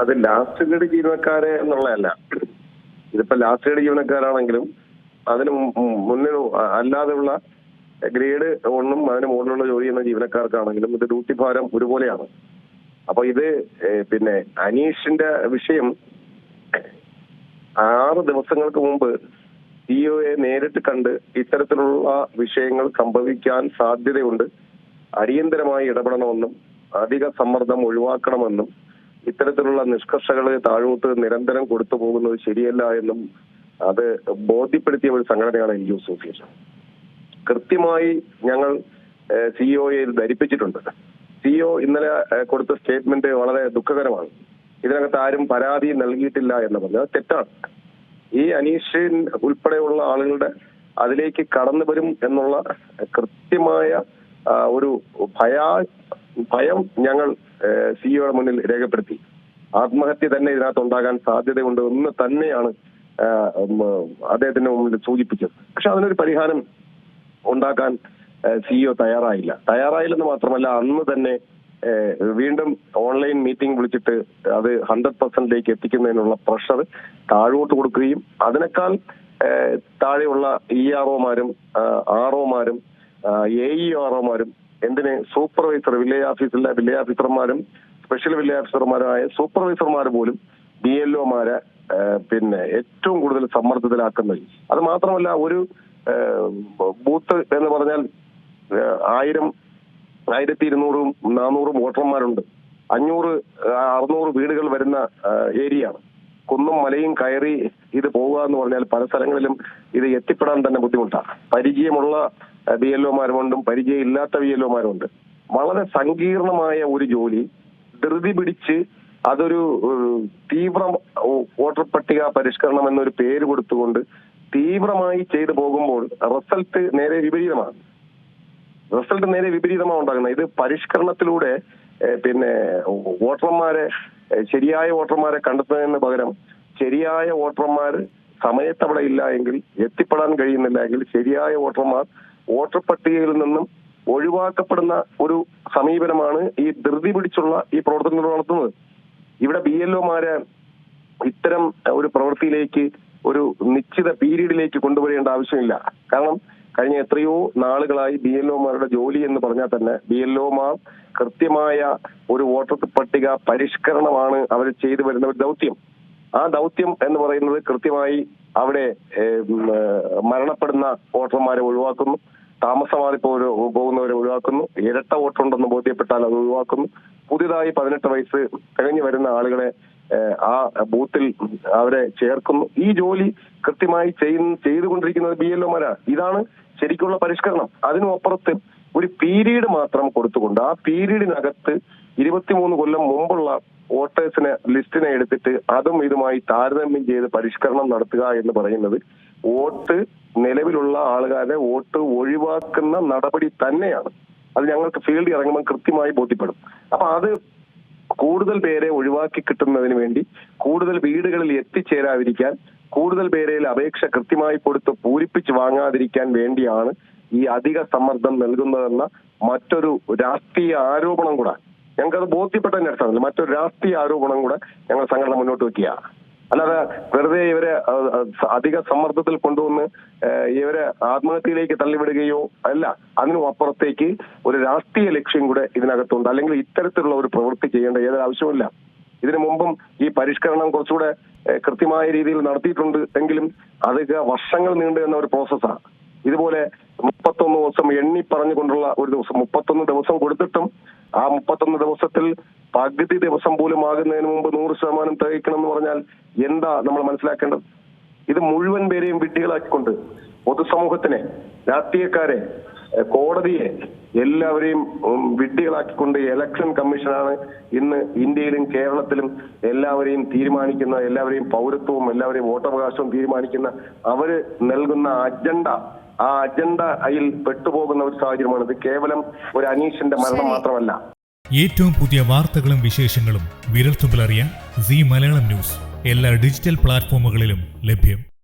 അത് last grade ജീവനക്കാരെ എന്നുള്ളതല്ല. ഇതിപ്പോ ലാസ്റ്റ് ഗ്രേഡ് ജീവനക്കാരാണെങ്കിലും അതിന് മുന്നിൽ അല്ലാതെയുള്ള ഗ്രേഡ് ഒന്നും അതിന് മുകളിലുള്ള ജോലി ചെയ്യുന്ന ജീവനക്കാർക്കാണെങ്കിലും ഇത് ഡ്യൂട്ടി ഭാരം ഒരുപോലെയാണ്. അപ്പൊ ഇത് പിന്നെ അനീഷിന്റെ വിഷയം ആറ് ദിവസങ്ങൾക്ക് മുമ്പ് സിഇഒയെ നേരിട്ട് കണ്ട് ഇത്തരത്തിലുള്ള വിഷയങ്ങൾ സംഭവിക്കാൻ സാധ്യതയുണ്ട്. അടിയന്തരമായി ഇടപെടണമെന്നും അധിക സമ്മർദ്ദം ഒഴിവാക്കണമെന്നും ഇത്തരത്തിലുള്ള നിഷ്കർഷകൾ താഴോട്ട് നിരന്തരം കൊടുത്തു പോകുന്നത് ശരിയല്ല എന്നും അത് ബോധ്യപ്പെടുത്തിയ ഒരു സംഘടനയാണ് എൻ ജി ഒ അസോസിയേഷൻ. കൃത്യമായി ഞങ്ങൾ സിഇഒയെ ധരിപ്പിച്ചിട്ടുണ്ട്. സിഇഒ ഇന്നലെ കൊടുത്ത സ്റ്റേറ്റ്മെന്റ് വളരെ ദുഃഖകരമാണ്. ഇതിനകത്ത് ആരും പരാതി നൽകിയിട്ടില്ല എന്ന് പറഞ്ഞത് തെറ്റാണ്. ഈ അനീഷിൻ ഉൾപ്പെടെയുള്ള ആളുകളുടെ അതിലേക്ക് കടന്നു വരും എന്നുള്ള കൃത്യമായ ഒരു ഭയാ ഭയം ഞങ്ങൾ സിഇഒയുടെ മുന്നിൽ രേഖപ്പെടുത്തി. ആത്മഹത്യ തന്നെ ഇതിനകത്ത് ഉണ്ടാകാൻ സാധ്യതയുണ്ട് എന്ന് തന്നെയാണ് അദ്ദേഹത്തിന്റെ മുമ്പിൽ സൂചിപ്പിച്ചത്. പക്ഷെ അതിനൊരു പരിഹാരം ഉണ്ടാക്കാൻ സിഇഒ തയ്യാറായില്ല. തയ്യാറായില്ലെന്ന് മാത്രമല്ല അന്ന് തന്നെ വീണ്ടും ഓൺലൈൻ മീറ്റിംഗ് വിളിച്ചിട്ട് അത് ഹൺഡ്രഡ് പെർസെന്റിലേക്ക് എത്തിക്കുന്നതിനുള്ള പ്രഷർ താഴോട്ട് കൊടുക്കുകയും അതിനേക്കാൾ താഴെയുള്ള ഇ ആർ ഒമാരും ആർ ഒമാരും എ ഇ ഒമാരും എന്തിന് സൂപ്പർവൈസർ വില്ലേജ് ഓഫീസിലെ വില്ലേജ് ഓഫീസർമാരും സ്പെഷ്യൽ വില്ലേജ് ഓഫീസർമാരായ സൂപ്പർവൈസർമാർ പോലും ബി എൽ ഒമാരെ പിന്നെ ഏറ്റവും കൂടുതൽ സമ്മർദ്ദത്തിലാക്കുന്നത്. അത് മാത്രമല്ല ഒരു ബൂത്ത് എന്ന് പറഞ്ഞാൽ ആയിരം ആയിരത്തി ഇരുന്നൂറും നാനൂറും വോട്ടർമാരുണ്ട്. അഞ്ഞൂറ് അറുന്നൂറ് വീടുകൾ വരുന്ന ഏരിയയാണ്. കുന്നും മലയും കയറി ഇത് പോകുക എന്ന് പറഞ്ഞാൽ പല സ്ഥലങ്ങളിലും ഇത് എത്തിപ്പെടാൻ തന്നെ ബുദ്ധിമുട്ടാണ്. പരിചയമുള്ള ബി എൽ പരിചയം ഇല്ലാത്ത ബി എൽ ഒമാരുമുണ്ട്. വളരെ സങ്കീർണമായ ഒരു ജോലി. ധൃതി പിടിച്ച് അതൊരു തീവ്ര വോട്ടർ പട്ടിക പരിഷ്കരണം എന്നൊരു പേര് കൊടുത്തുകൊണ്ട് തീവ്രമായി ചെയ്തു പോകുമ്പോൾ റിസൾട്ട് നേരെ വിപരീതമാണ്. റിസൾട്ട് നേരെ വിപരീതമാണ് ഉണ്ടാകുന്നത്. ഇത് പരിഷ്കരണത്തിലൂടെ പിന്നെ വോട്ടർമാരെ ശരിയായ വോട്ടർമാരെ കണ്ടെത്തുന്നതിന് പകരം ശരിയായ വോട്ടർമാർ സമയത്ത് അവിടെ ഇല്ല എങ്കിൽ എത്തിപ്പെടാൻ കഴിയുന്നില്ല എങ്കിൽ ശരിയായ വോട്ടർമാർ വോട്ടർ പട്ടികയിൽ നിന്നും ഒഴിവാക്കപ്പെടുന്ന ഒരു സമീപനമാണ് ഈ ധൃതി പിടിച്ചുള്ള ഈ പ്രവർത്തനങ്ങൾ നടത്തുന്നത്. ഇവിടെ ബി എൽ ഒമാരെ ഇത്തരം ഒരു പ്രവൃത്തിയിലേക്ക് ഒരു നിശ്ചിത പീരീഡിലേക്ക് കൊണ്ടുവരേണ്ട ആവശ്യമില്ല. കാരണം കഴിഞ്ഞ എത്രയോ നാളുകളായി ബി എൽ ഒമാരുടെ ജോലി എന്ന് പറഞ്ഞാൽ തന്നെ ബി എൽ ഒമാർ കൃത്യമായ ഒരു വോട്ടർ പട്ടിക പരിഷ്കരണമാണ് അവർ ചെയ്തു വരുന്ന ഒരു ദൗത്യം. ആ ദൗത്യം എന്ന് പറയുന്നത് കൃത്യമായി അവിടെ മരണപ്പെടുന്ന വോട്ടർമാരെ ഒഴിവാക്കുന്നു. താമസമാറി പോകുന്നവരെ ഒഴിവാക്കുന്നു. ഇരട്ട വോട്ടുണ്ടെന്ന് ബോധ്യപ്പെട്ടാൽ അത് ഒഴിവാക്കുന്നു. പുതിയതായി പതിനെട്ട് വയസ്സ് കഴിഞ്ഞു വരുന്ന ആളുകളെ ആ ബൂത്തിൽ അവരെ ചേർക്കുന്നു. ഈ ജോലി കൃത്യമായി ചെയ്തുകൊണ്ടിരിക്കുന്നത് ബി എൽ ഒമാരാണ് ഇതാണ് ശരിക്കുള്ള പരിഷ്കരണം. അതിനു ഒരു പീരീഡ് മാത്രം കൊടുത്തുകൊണ്ട് ആ പീരീഡിനകത്ത് ഇരുപത്തിമൂന്ന് കൊല്ലം മുമ്പുള്ള വോട്ടേഴ്സിനെ ലിസ്റ്റിനെ എടുത്തിട്ട് അതും ഇതുമായി താരതമ്യം ചെയ്ത് പരിഷ്കരണം നടത്തുക എന്ന് പറയുന്നത് വോട്ട് നിലവിലുള്ള ആളുകാരെ വോട്ട് ഒഴിവാക്കുന്ന നടപടി തന്നെയാണ്. അത് ഞങ്ങൾക്ക് ഫീൽഡിൽ ഇറങ്ങുമ്പോൾ കൃത്യമായി ബോധ്യപ്പെടും. അപ്പൊ അത് കൂടുതൽ പേരെ ഒഴിവാക്കി കിട്ടുന്നതിന് വേണ്ടി കൂടുതൽ വീടുകളിൽ എത്തിച്ചേരാതിരിക്കാൻ കൂടുതൽ പേരെ അപേക്ഷ കൃത്യമായി കൊടുത്ത് പൂരിപ്പിച്ച് വാങ്ങാതിരിക്കാൻ വേണ്ടിയാണ് ഈ അധിക സമ്മർദ്ദം നൽകുന്നതെന്ന മറ്റൊരു രാഷ്ട്രീയ ആരോപണം കൂടെ. ഞങ്ങൾക്കത് ബോധ്യപ്പെട്ടതിന്റെ അടിസ്ഥാനത്തിൽ മറ്റൊരു രാഷ്ട്രീയ ആരോപണം കൂടെ ഞങ്ങൾ സംഘടന മുന്നോട്ട് വെക്കുക അല്ലാതെ വെറുതെ ഇവരെ അധിക സമ്മർദ്ദത്തിൽ കൊണ്ടുവന്ന് ഇവരെ ആത്മഹത്യയിലേക്ക് തള്ളിവിടുകയോ അല്ല അതിനും അപ്പുറത്തേക്ക് ഒരു രാഷ്ട്രീയ ലക്ഷ്യം കൂടെ ഇതിനകത്തുണ്ട്. അല്ലെങ്കിൽ ഇത്തരത്തിലുള്ള ഒരു പ്രവൃത്തി ചെയ്യേണ്ട ഏതൊരു ആവശ്യമില്ല ഇതിനു മുമ്പും ഈ പരിഷ്കരണം കുറച്ചുകൂടെ കൃത്യമായ രീതിയിൽ നടത്തിയിട്ടുണ്ട് എങ്കിലും അധിക വർഷങ്ങൾ നീണ്ടു എന്ന ഒരു പ്രോസസ്സാണ് ഇതുപോലെ മുപ്പത്തൊന്ന് ദിവസം എണ്ണി പറഞ്ഞുകൊണ്ടുള്ള ഒരു ദിവസം. മുപ്പത്തൊന്ന് ദിവസം കൊടുത്തിട്ടും ആ മുപ്പത്തൊന്ന് ദിവസത്തിൽ പകുതി ദിവസം പോലും ആകുന്നതിന് മുമ്പ് നൂറ് ശതമാനം തികയ്ക്കണം എന്ന് പറഞ്ഞാൽ എന്താ നമ്മൾ മനസ്സിലാക്കേണ്ടത്? ഇത് മുഴുവൻ പേരെയും വിഡ്ഢികളാക്കിക്കൊണ്ട് പൊതുസമൂഹത്തിനെ രാഷ്ട്രീയക്കാരെ കോടതിയെ എല്ലാവരെയും വിഡ്ഢികളാക്കിക്കൊണ്ട് ഇലക്ഷൻ കമ്മീഷനാണ് ഇന്ന് ഇന്ത്യയിലും കേരളത്തിലും എല്ലാവരെയും തീരുമാനിക്കുന്ന എല്ലാവരെയും പൗരത്വവും എല്ലാവരെയും വോട്ടവകാശവും തീരുമാനിക്കുന്ന അവർ നൽകുന്ന അജണ്ട ആ അജണ്ട അതിൽ പെട്ടുപോകുന്ന ഒരു സാഹചര്യമാണ് ഇത് കേവലം ഒരു അനീഷിന്റെ മരണം മാത്രമല്ല. ഏറ്റവും പുതിയ വാർത്തകളും വിശേഷങ്ങളും വിരൽത്തുമ്പിൽ അറിയാൻ സി മലയാളം ന്യൂസ്. എല്ലാ ഡിജിറ്റൽ പ്ലാറ്റ്ഫോമുകളിലും ലഭ്യം.